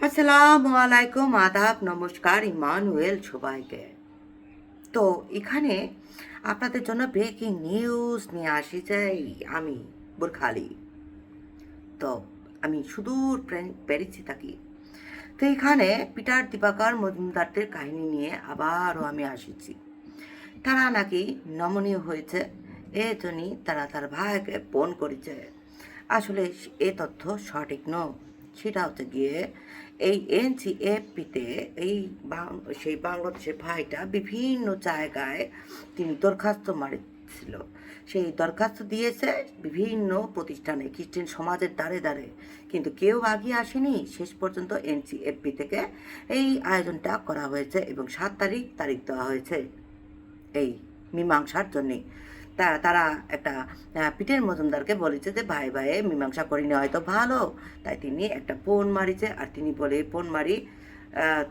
আসসালামু আলাইকুম, আদাব, নমস্কার, ইমানুয়েল সবাইকে। তো এখানে আপনাদের জন্য ব্রেকিং নিউজ নিয়ে আসি যাই আমি, বুরখালি। তো আমি সুদূর প্রে- প্যারিসে থাকি তো এখানে পিটার দিবাকর মজুমদারদের কাহিনী নিয়ে আবারও আমি আসিছি। তারা নাকি নমনীয় হয়েছে, এ জন্যই তারা তার ভাইকে ফোন করেছে। আসলে এ তথ্য সঠিক নয়। সেটা হচ্ছে গিয়ে এই এনসিএফপিতে এই সেই বাংলাদেশের ভাইটা বিভিন্ন জায়গায় তিনি দরখাস্ত মারিছিল। সেই দরখাস্ত দিয়েছে বিভিন্ন প্রতিষ্ঠানে, খ্রিস্টান সমাজের দ্বারে দ্বারে। কিন্তু কেউ আগিয়ে আসেনি। শেষ পর্যন্ত এনসিএফপি থেকে এই আয়োজনটা করা হয়েছে এবং সাত তারিখ তারিখ দেওয়া হয়েছে এই মীমাংসার জন্যে। তা, তারা একটা পিটের মজুমদারকে বলেছে যে, ভাই ভাইয়ে মীমাংসা করি করিনি, হয়তো ভালো। তাই তিনি একটা ফোন মারিছে আর তিনি বলে ফোন মারি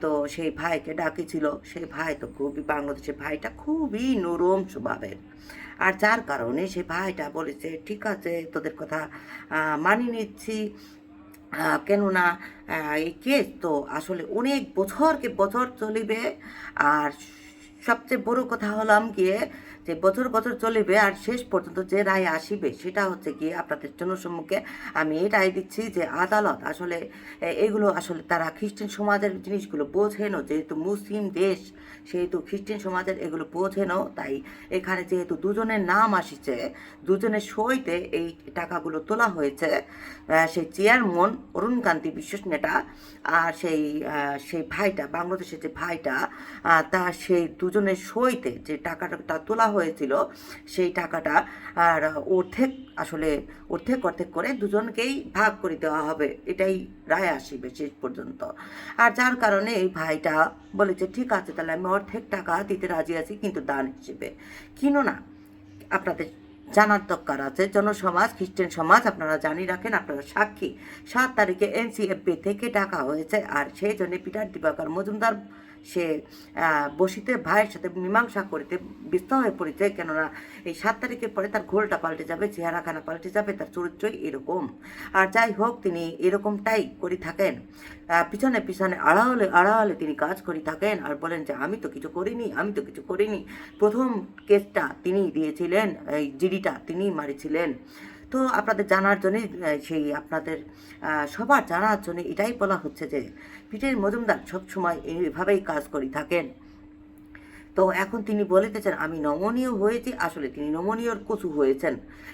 তো সেই ভাইকে ডাকিছিল। সেই ভাই তো খুবই, বাংলাদেশের ভাইটা খুবই নরম স্বভাবের। আর যার কারণে সেই ভাইটা বলেছে, ঠিক আছে, তোদের কথা মানি নিচ্ছি। কেননা এই কেস তো আসলে অনেক বছরকে বছর চলিবে। আর সবচেয়ে বড় কথা হলাম গিয়ে যে বছর বছর চলিবে আর শেষ পর্যন্ত যে রায় আসিবে, সেটা হচ্ছে গিয়ে আপনাদের জনসম্মুখে আমি এই রায় দিচ্ছি যে আদালত আসলে এগুলো আসলে তারা খ্রিস্টান সমাজের জিনিসগুলো বোঝেনও যেহেতু মুসলিম দেশ, সেহেতু খ্রিস্টান সমাজের এগুলো বোঝেনও তাই এখানে যেহেতু দুজনের নাম আসিছে, দুজনের সইতে এই টাকাগুলো তোলা হয়েছে সেই চেয়ারম্যান অরুণকান্তি বিশ্বাস নেতা আর সেই সেই ভাইটা, বাংলাদেশের যে ভাইটা তার সেই দুজনের সইতে যে টাকাটা তোলা হয়েছিল, সেই টাকাটা আর অর্ধেক আসলে অর্ধেক অর্ধেক করে দুজনকেই ভাগ করে দেওয়া হবে, এটাই রায় আসিবে শেষ পর্যন্ত। আর যার কারণে এই ভাইটা বলেছে, ঠিক আছে, তাহলে আমি অর্ধেক টাকা দিতে রাজি আছি, কিন্তু দান হিসেবে। কিনো না আপনাদের জানার দরকার আছে, জনসমাজ, খ্রিস্টান সমাজ, আপনারা জানি রাখেন, আপনারা সাক্ষী। সাত তারিখে এনসিএফপি থেকে ডাকা হয়েছে, আর সেই জন্য পিটার দিবাকর মজুমদার সে বসিতে, ভাইয়ের সাথে মীমাংসা করিতে ব্যস্ত হয়ে পড়েছে, কেননা এই সাত তারিখের পরে তার ঘোলটা পাল্টে যাবে, চেহারাখানা পাল্টে যাবে, তার চরিত্রই এরকম। আর যাই হোক, তিনি এরকমটাই করে থাকেন। পিছনে পিছনে, আড়ালে আড়ালে তিনি কাজ করে থাকেন, আর বলেন যে, আমি তো কিছু করিনি, আমি তো কিছু করিনি। প্রথম কেসটা তিনি দিয়েছিলেন, এই জিডিটা তিনি মারিছিলেন। তো আপনাদের জানার জন্য সেই আপনাদের সবার জানার জন্য এটাই বলা হচ্ছে যে পিটের মজুমদার সবসময় এইভাবেই কাজ করি থাকেন। তো এখন তিনি বলিতেছেন আমি নমনীয় হয়েছি, আসলে তিনি নমনীয়র কচু হয়েছেন।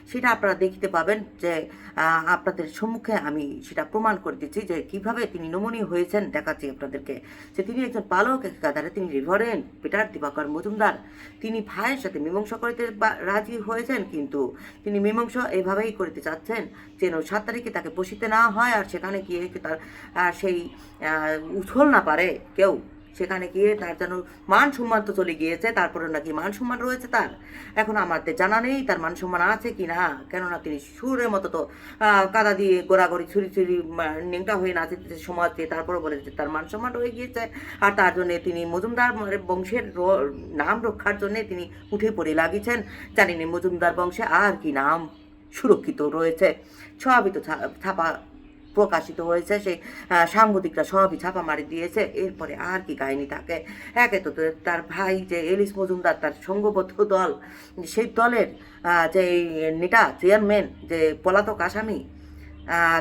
সেটা আপনারা দেখতে পাবেন যে আপনাদের সম্মুখে আমি সেটা প্রমাণ করে দিচ্ছি যে কীভাবে তিনি নমনীয় হয়েছেন। দেখাচ্ছি আপনাদেরকে যে তিনি একজন পালক একাধারে তিনি রিভারেন্ট পিটার দিবাকর মজুমদার। তিনি ভাইয়ের সাথে মীমাংসা করিতে রাজি হয়েছেন, কিন্তু তিনি মীমাংসা এভাবেই করতে চাচ্ছেন যেন সাত তারিখে তাকে বসিতে না হয় আর সেখানে গিয়ে তার সেই উছল না পারে কেউ। সেখানে গিয়ে তার যেন মান সম্মান তো চলে গিয়েছে, তারপরে নাকি মান সম্মান রয়েছে তার। এখন আমাদের জানা নেই তার মান সম্মান আছে কি না, কেননা তিনি সুরের মতো তো কাদা দিয়ে গোড়াগড়ি ছুরি ছুরি নেংটা হয়ে নাচতে সমাজে তারপরে বলে যে তার মান সম্মান রয়ে গিয়েছে। আর তার জন্য তিনি মজুমদার বংশের নাম রক্ষার জন্য তিনি উঠে পড়ে লাগিয়েছেন। জানি মজুমদার বংশে আর কি নাম সুরক্ষিত রয়েছে। সবই তো ছাপা প্রকাশিত হয়েছে, সেই সাংবাদিকরা সবই ছাপা মারি দিয়েছে। এরপরে আর কি কাহিনী থাকে? একে তো তার ভাই যে এলিস মজুমদার, তার সঙ্গবদ্ধ দল, সেই দলের যে নেটা চেয়ারম্যান, যে পলাতক আসামি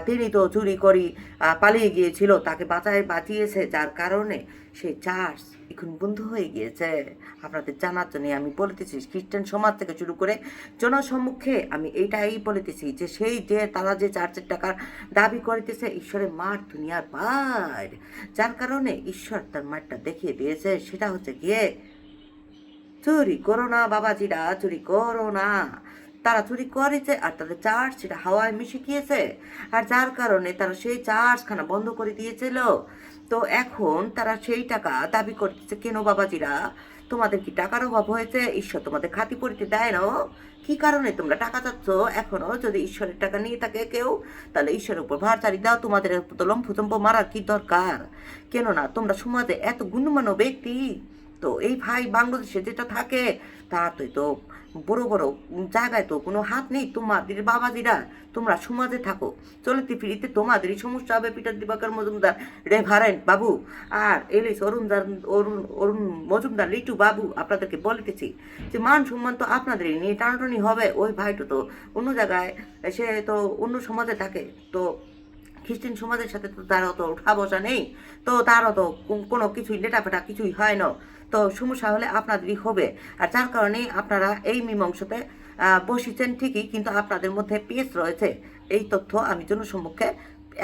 তিনি তো চুরি করি পালিয়ে গিয়েছিল, তাকে বাঁচায়, বাঁচিয়েছে, যার কারণে সেই চার্জ এখন বন্ধ হয়ে গিয়েছে। আপনাদের জানার জন্য আমি বলতেছি, খ্রিস্টান সমাজ থেকে শুরু করে জনসম্মুখে আমি এইটাই বলিতেছি যে সেই যে তারা যে চার্চের টাকার দাবি করিতেছে, ঈশ্বরের মাঠ দুনিয়ার বাইর যার কারণে ঈশ্বর তার মাঠটা দেখিয়ে দিয়েছে, সেটা হচ্ছে গিয়ে, চুরি করো না বাবাজিরা, চুরি করো না। তারা চুরি করেছে আর তাদের চার্জ সেটা হাওয়ায় মিশে গিয়েছে। আর যার কারণে তারা সেই চার্জখানা বন্ধ করে দিয়েছিল। তো এখন তারা সেই টাকা দাবি করতেছে, কেন বাবাজিরা? তোমাদের কি টাকার অভাব হয়েছে? ঈশ্বর তোমাদের খাতি পড়িতে দেয় না কি কারণে তোমরা টাকা চাচ্ছ? এখনও যদি ঈশ্বরের টাকা নিয়ে থাকে কেউ, তাহলে ঈশ্বরের উপর ভার চারি দাও। তোমাদের লম্ফ চম্প মারার কি দরকার? কেননা তোমরা সমাজে এত গুণমান্য ব্যক্তি। তো এই ভাই বাংলাদেশে যেটা থাকে তার তো তো বড় বড় জায়গায় তো কোনো হাত নেই। তোমাদের বাবাজিরা, তোমরা সমাজে থাকো। চলতে ফিরিতে তোমাদেরই সমস্যা হবে, পিটার দিবাকর মজুমদার, রেভারেন্ট বাবু। আর এলিস, অরুণদার, অরুণ অরুণ মজুমদার, লিটু বাবু, আপনাদেরকে বলিতেছি যে মান সম্মান তো আপনাদেরই নিয়ে টানাটানি হবে। ওই ভাইটো তো অন্য জায়গায়, সে তো অন্য সমাজে থাকে। তো খ্রিস্টান সমাজের সাথে তো তার অত উঠা বসা নেই। তো তার অত কোনো কিছুই লেটাফেটা কিছুই হয় না। তো সমস্যা হলে আপনাদেরই হবে। আর যার কারণে আপনারা এই মীমাংসাতে বসেছেন ঠিকই, কিন্তু আপনাদের মধ্যে পেস রয়েছে। এই তথ্য আমি জনসম্মুখে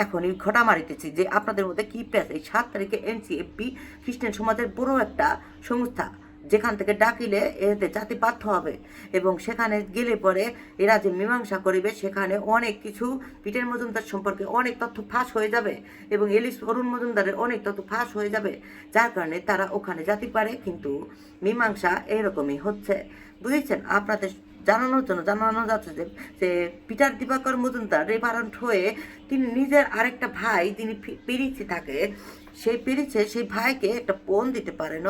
এখনই ঘটা মারিতেছি যে আপনাদের মধ্যে কি পেস এই সাত তারিখে এনসিএফপি, খ্রিস্টান সমাজের বড় একটা সংস্থা। যেখান থেকে ডাকিলে এতে জাতি বাধ্য হবে। এবং সেখানে গেলে পরে এরা যে মীমাংসা করিবে, সেখানে অনেক কিছু পিটের মজুমদার সম্পর্কে অনেক তথ্য ফাঁস হয়ে যাবে এবং এলিস অরুণ মজুমদারের অনেক তথ্য ফাঁস হয়ে যাবে, যার কারণে তারা ওখানে যেতে পারে, কিন্তু মীমাংসা এরকমই হচ্ছে। বুঝেছেন? আপনাদের জানানোর জন্য জানানো যাচ্ছে যে যে পিটার দিবাকর মজুমদার রেভারেন্ট হয়ে তিনি নিজের আরেকটা ভাই ফি- পেরিচে থাকে, সেই পেরিচে সেই ভাইকে একটা পণ দিতে পারেন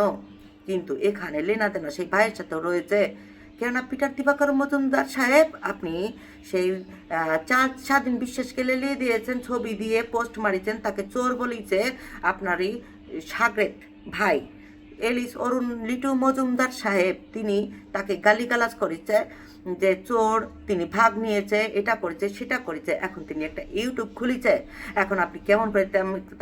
কিন্তু এখানে লেনা দেনা সেই ভাইয়ের সাথেও রয়েছে। কেননা পিটার দিবাকর মজুমদার সাহেব, আপনি সেই চাঁদ স্বাধীন বিশ্বাসকে লেলিয়ে দিয়েছেন, ছবি দিয়ে পোস্ট মারিছেন, তাকে চোর বলিছে আপনারই সাগরেত ভাই। এলিস অরুণ লিটু মজুমদার সাহেব, তিনি তাকে গালিগালাজ করেছে যে চোর, তিনি ভাগ নিয়েছে, এটা করেছে, সেটা করেছে, এখন তিনি একটা ইউটিউব খুলেছে। এখন আপনি কেমন করে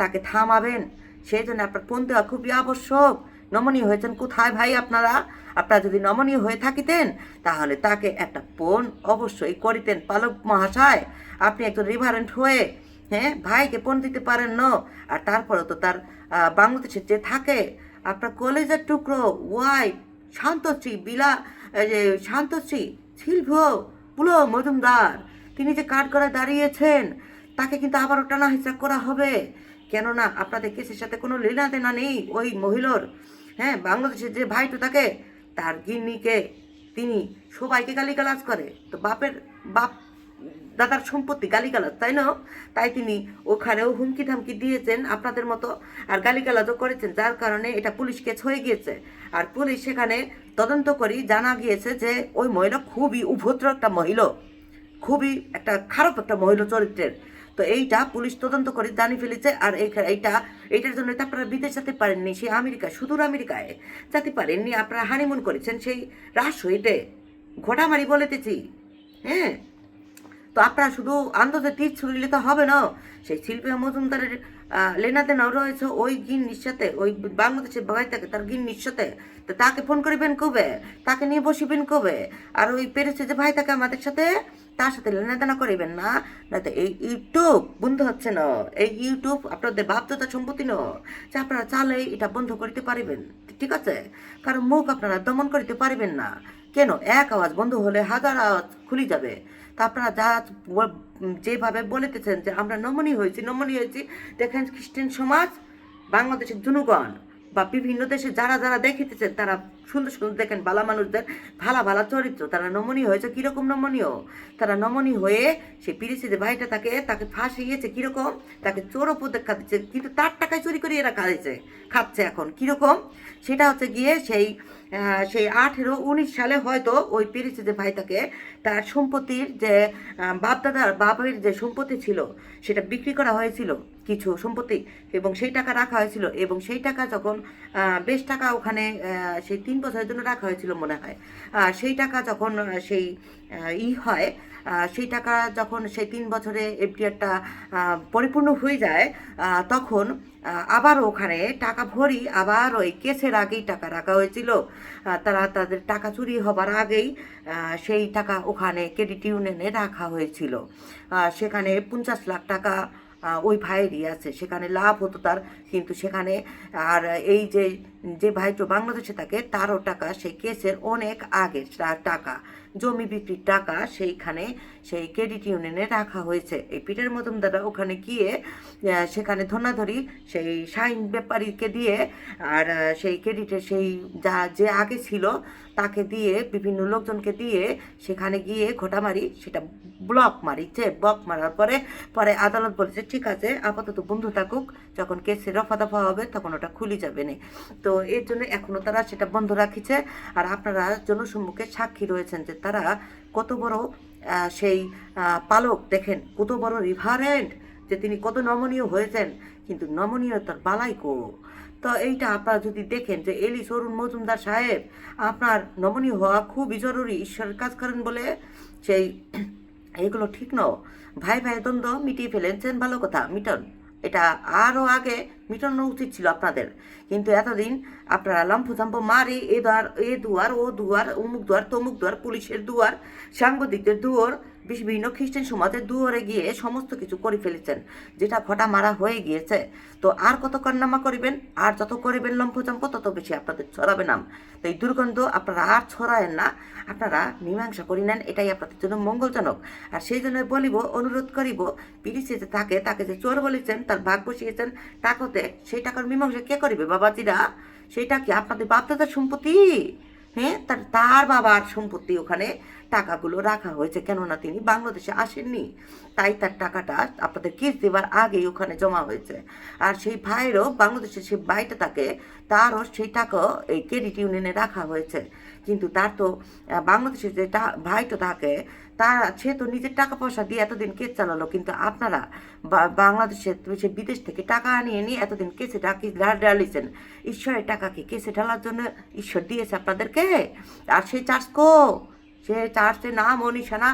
তাকে থামাবেন? সেই জন্য আপনার ফোন দেওয়া খুবই আবশ্যক। নমনীয় হয়েছেন কোথায় ভাই আপনারা? আপনারা যদি নমনীয় হয়ে থাকিতেন তাহলে তাকে একটা ফোন অবশ্যই করিতেন পালক মহাশয়। আপনি একজন রিভারেন্ট হয়ে হ্যাঁ ভাইকে ফোন দিতে পারেন না আর তারপরে তো তার আহ, বাংলাদেশে যে থাকে আপনার কলেজের টুকরো ওয়াই শান্তশ্রী বিলা যে শান্তশ্রী শিল্প পুলো মজুমদার তিনি যে কাঠ করে দাঁড়িয়েছেন তাকে কিন্তু আবারও টানা হিসাব করা হবে। কেননা আপনাদের কেসের সাথে কোনো লেনা দেনা নেই ওই মহিলার। হ্যাঁ বাংলাদেশের যে ভাইটো থাকে তার গিন্নিকে তিনি সবাইকে গালিগালাজ করে। তো বাপের, বাপ দাদার সম্পত্তি গালিগালাজ, তাই না? তাই তিনি ওখানেও হুমকি ধামকি দিয়েছেন আপনাদের মতো আর গালিগালাজও করেছেন, যার কারণে এটা পুলিশ কেস হয়ে গিয়েছে। আর পুলিশ সেখানে তদন্ত করি জানা গিয়েছে যে ওই মহিলা খুবই উভদ্র একটা মহিলা, খুবই একটা খারাপ একটা মহিলা চরিত্রের। তো এইটা পুলিশ তদন্ত করে জানিয়ে ফেলেছে আর এই- এইটা এইটার জন্য আপনারা বিদেশ যেতে পারেননি সেই আমেরিকা সুদূর আমেরিকায় যেতে পারেননি আপনারা হানিমুন করেছেন সেই রাজশহীতে ঘোটামারি বলেতেছি হ্যাঁ? তো আপনারা শুধু আন্দাজে তীর ছুড়লে তো হবে না সেই শিল্পী মজুমদারের আহ, লেনাদেনাও রয়েছে ওই গিন্নির সাথে ওই বাংলাদেশের ভাই থাকে তার গিন্নির সাথে তো তাকে ফোন করিবেন কবে? তাকে নিয়ে বসিবেন কবে? আর ওই পেরেছে যে ভাই থাকে আমাদের সাথে তার সাথে লেনাদেনা করিবেন না না এই ইউটিউব বন্ধ হচ্ছে না। এই ইউটিউব আপনাদের বাপদাদা সম্পত্তি ন, যে আপনারা চালে এটা বন্ধ করিতে পারিবেন। ঠিক আছে? কারণ মুখ আপনারা দমন করিতে পারিবেন না। কেন? এক আওয়াজ বন্ধ হলে হাজার আওয়াজ খুলি যাবে। তা আপনারা যা যেভাবে বলিতেছেন যে আমরা নমনীয় হয়েছি নমনীয় হয়েছি, দেখেন খ্রিস্টান সমাজ, বাংলাদেশের জনগণ বা বিভিন্ন দেশে যারা যারা দেখিতেছেন, তারা সুন্দর সুন্দর দেখেন ভালা মানুষদের ভালা ভালা চরিত্র। তারা নমনীয় হয়েছে, কীরকম নমনীয়? তারা নমনীয় হয়ে সে পিরিসিদের ভাইটা তাকে তাকে ফাঁসিয়েছে কীরকম? তাকে চোর উপদেক্ষা দিচ্ছে, কিন্তু তার টাকায় চুরি করে এরা খাইছে, খাচ্ছে এখন কীরকম? সেটা হচ্ছে গিয়ে সেই সেই আঠেরো, উনিশ সালে হয়তো ওই পিরিচ যে ভাই তাকে তার সম্পত্তির যে বাপদাদার, বাপের যে সম্পত্তি ছিল, সেটা বিক্রি করা হয়েছিল, কিছু সম্পত্তি, এবং সেই টাকা রাখা হয়েছিল, এবং সেই টাকা যখন বেশ টাকা ওখানে সেই তিন বছরের জন্য রাখা হয়েছিল মনে হয়। সেই টাকা যখন সেই ই হয় সেই টাকা যখন সেই তিন বছরে এফডিআরটা পরিপূর্ণ হয়ে যায় তখন আবার ওখানে টাকা ভরি আবার ওই কেসের আগেই টাকা রাখা হয়েছিল। তারা তাদের টাকা চুরি হবার আগেই সেই টাকা ওখানে ক্রেডিট ইউনিয়নে রাখা হয়েছিল। সেখানে পঞ্চাশ লাখ টাকা ওই ভাইয়েরই আছে। সেখানে লাভ হতো তার, কিন্তু সেখানে, আর এই যে যে ভাইটো বাংলাদেশে থাকে, তারও টাকা সেই কেসের অনেক আগে তার টাকা। জমি বিক্রির টাকা সেইখানে সেই ক্রেডিট ইউনিয়নে রাখা হয়েছে। এই পিটের মজুমদাররা ওখানে গিয়ে সেখানে ধনাধরি সেই শাইন ব্যাপারীকে দিয়ে আর সেই ক্রেডিটের সেই যা, যে আগে ছিল তাকে দিয়ে বিভিন্ন লোকজনকে দিয়ে সেখানে গিয়ে ঘোটা মারি, সেটা ব্লক মারিছে ব্লক মারার পরে পরে আদালত বলেছে, ঠিক আছে, আপাতত বন্ধু থাকুক যখন কেসে রফা দফা হবে, তখন ওটা খুলে যাবে না। তো এর জন্য এখনও তারা সেটা বন্ধ রাখিছে। আর আপনারা জনসম্মুখে সাক্ষী রয়েছেন যে তারা কত বড় সেই পালক, দেখেন কত বড় রিভারেন্ট যে তিনি কত নমনীয় হয়েছেন, কিন্তু নমনীয়তার বালাই কো। তো এইটা আপনারা যদি দেখেন যে এলিস অরুণ মজুমদার সাহেব, আপনার নমনীয় হওয়া খুবই জরুরি, ঈশ্বরের কাজ করেন বলে। সেই, এগুলো ঠিক ন ভাই ভাই দ্বন্দ্ব মিটিয়ে ফেলেছেন, ভালো কথা, মিটন। এটা আরও আগে মিটানো উচিত ছিল আপনাদের। কিন্তু এতদিন আপনারা লম্ফ জম্প মারি, এ দুয়ার এ দুয়ার, ও দুয়ার, অমুক দুয়ার, তমুক দুয়ার, পুলিশের দুয়ার, সাংবাদিকদের দুয়ার বিভিন্ন খ্রিস্টান সমাজে দুয়ারে গিয়ে সমস্ত কিছু করে ফেলেছেন, যেটা ঘটা মারা হয়ে গিয়েছে। তো আর কত কন্নামা করিবেন? আর যত করিবেন লম্ফজম্প তত বেশি আপনাদের ছড়াবে নাম। তো এই দুর্গন্ধ আপনারা আর ছড়ায়েন না, আপনারা মীমাংসা করি নেন, এটাই আপনাদের জন্য মঙ্গলজনক। আর সেই জন্য বলিব, অনুরোধ করিব পিরিসে যে থাকে, তাকে যে চোর বলেছেন, তার ভাগ বসিয়েছেন, টাকাতে, সেই টাকার মীমাংসা কে করিবে বাবাজিরা? সেটা কি আপনাদের বাপদাদার সম্পত্তি? হ্যাঁ? তার তার বাবার সম্পত্তি ওখানে টাকাগুলো রাখা হয়েছে, কেননা তিনি বাংলাদেশে আসেননি। তাই তার টাকাটা আপনাদের কেস দেওয়ার আগেই ওখানে জমা হয়েছে। আর সেই ভাইয়েরও বাংলাদেশে সেই ভাইটা থাকে তারও সেই টাকা এই ক্রেডিট ইউনিয়নে রাখা হয়েছে। কিন্তু তার তো বাংলাদেশের যে ভাইটা থাকে তার সে তো নিজের টাকা পয়সা দিয়ে এতদিন কেস চালালো, কিন্তু আপনারা বাংলাদেশে সে বিদেশ থেকে টাকা আনিয়ে নিয়ে এতদিন কেসে ডাকি ডালিয়েছেন ঈশ্বরের টাকাকে কেসে ঢালার জন্য ঈশ্বর দিয়েছে আপনাদেরকে? আর সেই চার্জ কো? সে চার্চে নাম ও নিশানা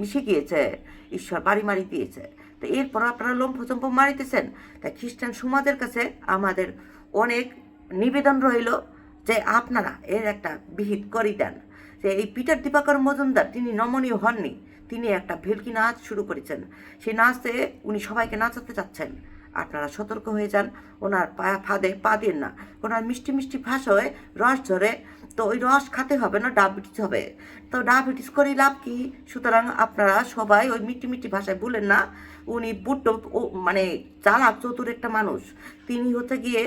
মিশে গিয়েছে, ঈশ্বর বাড়ি মারি দিয়েছে। তো এরপর আপনারা লম্ফচম্প মারিতেছেন। তাই খ্রিস্টান সমাজের কাছে আমাদের অনেক নিবেদন রইল যে আপনারা এর একটা বিহিত করি দেন যে এই পিটার দীপাকর মজুমদার, তিনি নমনীয় হননি। তিনি একটা ভেলকি নাচ শুরু করেছেন। সেই নাচে উনি সবাইকে নাচাতে চাচ্ছেন। আপনারা সতর্ক হয়ে যান। ওনার পা, ফাঁদে পা দিন না। ওনার মিষ্টি মিষ্টি ভাষায় রস ধরে তো ওই রস খাতে হবে না, ডায়াবেটিস হবে। তো ডায়াবেটিস করে লাভ কি? সুতরাং আপনারা সবাই ওই মিষ্টি মিষ্টি ভাষায় বলেন না, উনি ও মানে চালাক, চতুর একটা মানুষ। তিনি হচ্ছে গিয়ে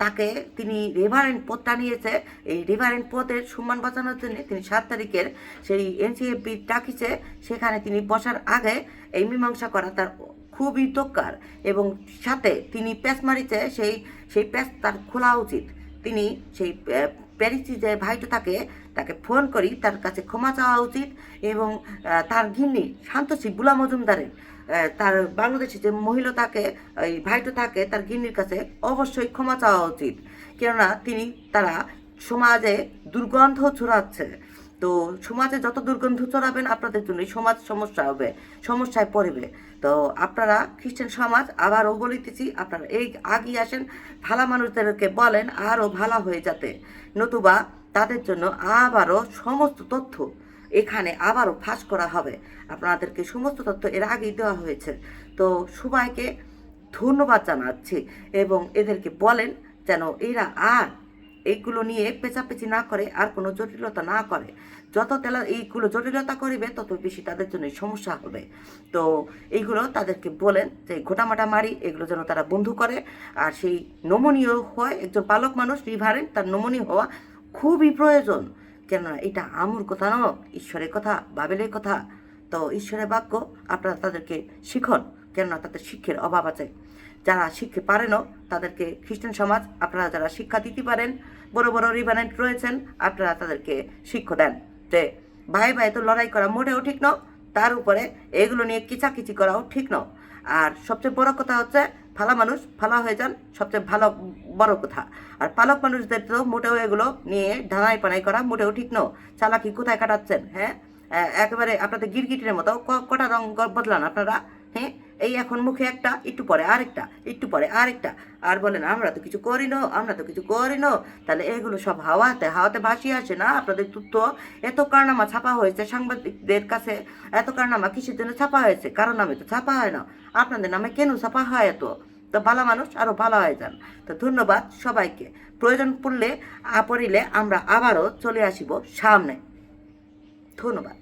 তাকে তিনি রেভারেন্ট পদটা নিয়েছে এই রেভারেন্ট পদের সম্মান বাঁচানোর জন্য তিনি সাত তারিখের সেই এনসিএফবি ডাকিছে। সেখানে তিনি বসার আগে এই মীমাংসা করা তার খুবই দরকার এবং সাথে তিনি প্যাচ মারিছে সেই সেই প্যাচ তার খোলা উচিত। তিনি সেই প্যারিসি যে ভাইটা থাকে, তাকে ফোন করি, তার কাছে ক্ষমা চাওয়া উচিত এবং তার ঘিন্নি শান্তশী বুলা মজুমদারের তার বাংলাদেশে যে মহিলা থাকে ওই ভাইটো থাকে তার গিন্নির কাছে অবশ্যই ক্ষমা চাওয়া উচিত। কেননা তিনি তারা সমাজে দুর্গন্ধ ছড়াচ্ছে। তো সমাজে যত দুর্গন্ধ ছড়াবেন আপনাদের জন্যই সমাজ সমস্যা হবে, সমস্যায় পড়বে। তো আপনারা খ্রিস্টান সমাজ আবারও বলিতেছি আপনারা এই আগিয়ে আসেন, ভালো মানুষদেরকে বলেন আরও ভালো হয়ে যাতে। নতুবা তাদের জন্য আবারও সমস্ত তথ্য এখানে আবারও ফাঁস করা হবে। আপনাদেরকে সমস্ত তথ্য এর আগেই দেওয়া হয়েছে। তো সবাইকে ধন্যবাদ জানাচ্ছি এবং এদেরকে বলেন যেন এরা আর এইগুলো নিয়ে পেঁচাপেচি না করে, আর কোনো জটিলতা না করে। যত তেলা এইগুলো জটিলতা করিবে, তত বেশি তাদের জন্য সমস্যা হবে। তো এইগুলো তাদেরকে বলেন যে ঘোটামাটা মারি এগুলো যেন তারা বন্ধু করে। আর সেই নমনীয় হয় একজন পালক মানুষ, রিভারেন্ট, তার নমনীয় হওয়া খুবই প্রয়োজন। কেননা এটা আমুর কথা ন ঈশ্বরের কথা, বাবেলের কথা। তো ঈশ্বরের বাক্য আপনারা তাদেরকে শিখন, কেননা তাদের শিক্ষের অভাব আছে। যারা শিখতে পারেনও তাদেরকে খ্রিস্টান সমাজ, আপনারা যারা শিক্ষা দিতে পারেন, বড় বড় রিভারেন্ট রয়েছেন, আপনারা তাদেরকে শিক্ষা দেন যে ভাই ভাই তো লড়াই করা মোটেও ঠিক নয়, তার উপরে এগুলো নিয়ে কিচাকিচি করাও ঠিক নয়। আর সবচেয়ে বড় কথা হচ্ছে ফালা মানুষ ফালা হয়ে যান, সবচেয়ে ভালো, বড় কথা। আর পালক মানুষদের তো মোটেও এগুলো নিয়ে ঢালাই পানাই করা মোটেও ঠিক নয়। চালাকি কোথায় কাটাচ্ছেন হ্যাঁ? একেবারে আপনাদের গিরগিটির মতো কটা রং বদলান আপনারা হ্যাঁ? এই এখন মুখে একটা, একটু পরে আরেকটা, একটু পরে আরেকটা। আর বলেন, আমরা তো কিছু করি না, আমরা তো কিছু করি না। তাহলে এগুলো সব হাওয়াতে হাওয়াতে ভাসিয়ে আসে না। আপনাদের তথ্য এত কারনামা ছাপা হয়েছে সাংবাদিকদের কাছে, এত কারনামা কিসের জন্য ছাপা হয়েছে? কারণ নামে তো ছাপা হয় না। আপনাদের নামে কেন ছাপা হয় এত? তো ভালো মানুষ আরও ভালো হয়ে যান। তো ধন্যবাদ সবাইকে। প্রয়োজন পড়লে পড়িলে আমরা আবারও চলে আসিব সামনে। ধন্যবাদ।